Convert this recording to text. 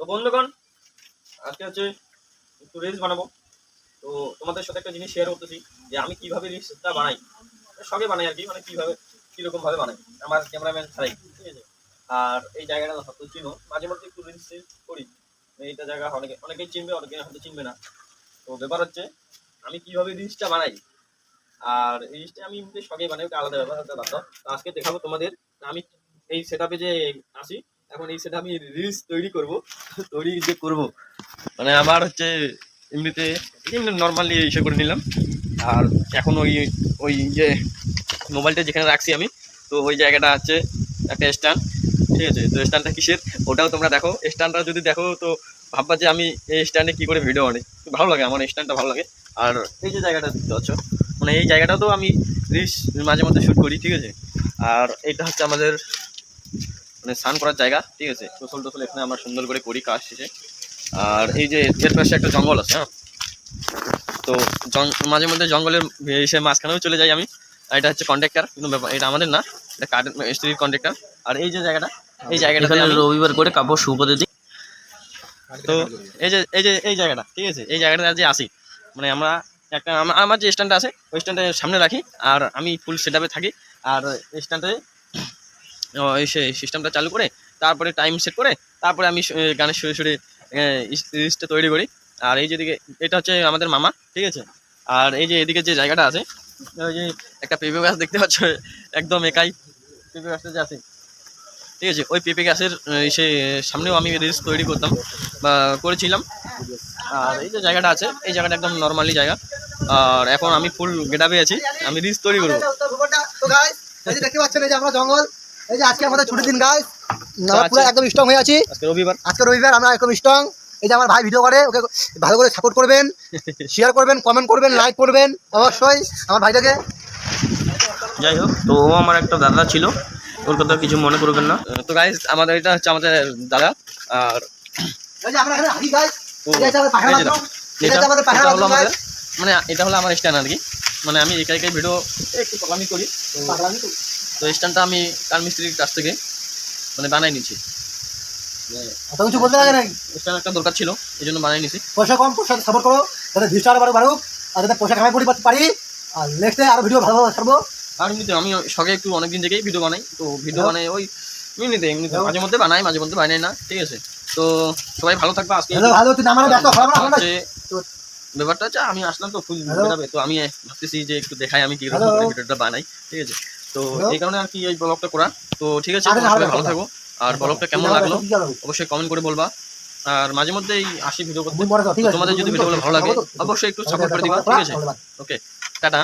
তো বন্ধুগণ, আজকে হচ্ছে একটু রিলস বানাবো। তো তোমাদের সাথে একটা জিনিস শেয়ার করতেছি, যে আমি কীভাবে রিলসটা বানাই। সবে বানাই আর কি মানে কীভাবে কীরকম ভাবে বানাই। আমার ক্যামেরাম্যান ছাড়াই, ঠিক আছে? আর এই জায়গাটা সত্য চিনো। মাঝে মধ্যে একটু রিলস করি। এইটা জায়গা অনেকে, অনেকেই চিনবে অনেকে হয়তো চিনবে না। তো ব্যাপার হচ্ছে, আমি কীভাবে রিলসটা বানাই? আর এই জিনিসটা আমি সবই বানাই আলাদা ব্যাপার তো আজকে দেখাবো তোমাদের, আমি এই সেট যে আসি এখন এই সেটা আমি রিলস তৈরি করব, তৈরি যে করব মানে আমার হচ্ছে এমনিতে এমনি নর্মালি ইসে করে নিলাম। আর এখন ওই ওই যে মোবাইলটা যেখানে রাখছি আমি, তো ওই জায়গাটা আছে একটা স্ট্যান্ড ঠিক আছে? তো স্ট্যান্ডটা কিসের? ওটাও তোমরা দেখো। স্ট্যান্ডটা যদি দেখো, তো ভাববা যে আমি এই স্ট্যান্ডে কী করে ভিডিও বানাই। ভালো লাগে, আমার স্ট্যান্ডটা ভালো লাগে। আর এই যে জায়গাটা দেখতে পাচ্ছ মানে এই জায়গাটাও তো আমি রিলস মাঝে মধ্যে শ্যুট করি, ঠিক আছে? আর এটা হচ্ছে আমাদের মানে স্নান করার জায়গা ঠিক আছে? গোসল টোসল এখানে আমরা সুন্দর করে করি কাজ শেষে। আর এই যে এর পাশে একটা জঙ্গল আছে হ্যাঁ? তো মাঝে মধ্যে জঙ্গলের এসে মাঝখানেও চলে যাই আমি। এটা হচ্ছে কন্ট্রাক্টর কিন্তু ব্যাপার এটা আমাদের না এটা কাঠের স্ত্রীর কন্ট্রাক্টর আর এই যে জায়গাটা এই জায়গাটা রবিবার করে কাপড় সুপদে দিই। তো এই যে এই যে এই জায়গাটা ঠিক আছে? এই জায়গাটা যে আসি। মানে আমরা একটা আমার যে স্ট্যান্ডটা আছে ওই স্ট্যান্ডে সামনে রাখি। আর আমি ফুল সেট থাকি। আর স্ট্যান্ডে সে সিস্টেমটা চালু করে, তারপরে টাইম সেট করে, তারপরে আমি গানের সুরে সুরে লিস্টটা তৈরি করি। আর এই যেদিকে, এটা হচ্ছে আমাদের মামা, ঠিক আছে? আর এই যে এদিকে যে জায়গাটা আছে, ওই যে একটা পেঁপে গাছ দেখতে পাচ্ছ, একদম একাই পেঁপে গাছটা যে আছে, ঠিক আছে? ওই পেঁপে গাছের সে, সামনেও আমি রিলস তৈরি করতাম বা করেছিলাম। আর এই যে জায়গাটা আছে, এই জায়গাটা একদম নর্মালি জায়গা। আর এখন আমি ফুল গেটাবে আছি, আমি রিলস তৈরি করব। দেখতে পাচ্ছেন, এই যে আমরা জঙ্গল। এই যে আজকে আমাদের ছুটির দিন গাইস আমরা। পুরো একদম স্ট্রং হয়ে আছি। আজকে রবিবার। আজকে রবিবার আমরা একদম স্ট্রং এই যে আমার ভাই ভিডিও করে ওকে ভালো করে সাপোর্ট করবেন শেয়ার করবেন কমেন্ট করবেন লাইক করবেন অবশ্যই আমার ভাইটাকে। যাই হোক তো ও আমার একটা দাদা ছিল। ওর কথা কিছু মনে করবেন না। তো গাইজ আমাদের এটা হচ্ছে আমাদের দাদা। আর মানে এটা হলো আমার স্ট্যান্ড আর কি? মানে আমি একাই একাই ভিডিও একটু পাগলামি করি। তো স্ট্যান্ডটা আমি কার মিস্ত্রির কাছ থেকে মানে বানাই নিচ্ছি অত কিছু বলতে লাগে নাকি? স্ট্যান্ড একটা দরকার ছিল এই জন্য বানাই নিছি পয়সা কম পয়সা সাপোর্ট করো যাতে ভিউটা আরও বাড়ুক আর যাতে পয়সা কামাই করি পারি। আর নেক্সটে আরও ভিডিও ভালো ছাড়বো। আর এমনিতে আমি সঙ্গে একটু অনেকদিন থেকেই ভিডিও বানাই তো ভিডিও বানাই ওই এমনিতে এমনিতে মাঝে মধ্যে বানাই মাঝে মধ্যে বানাই না ঠিক আছে। তো সবাই ভালো থাকবে আজকে। ভালো তুই নামানো ব্যস্ত হবে না হচ্ছে ব্যাপারটা হচ্ছে আমি আসলাম তো ফুল Hello? তো আমি ভাবতেছি যে একটু দেখাই আমি কি ভিডিওটা বানাই ঠিক আছে। তো এই কারণে আর কি এই ব্লগটা করা। তো ঠিক আছে ভালো থাকব থাকো। আর ব্লগটা কেমন লাগল? অবশ্যই কমেন্ট করে বলবা। আর মাঝে মধ্যে এই আসি ভিডিও করতে। তোমাদের যদি ভিডিও ভালো লাগে অবশ্যই একটু সাপোর্ট করে দিবা ঠিক আছে? Okay tata.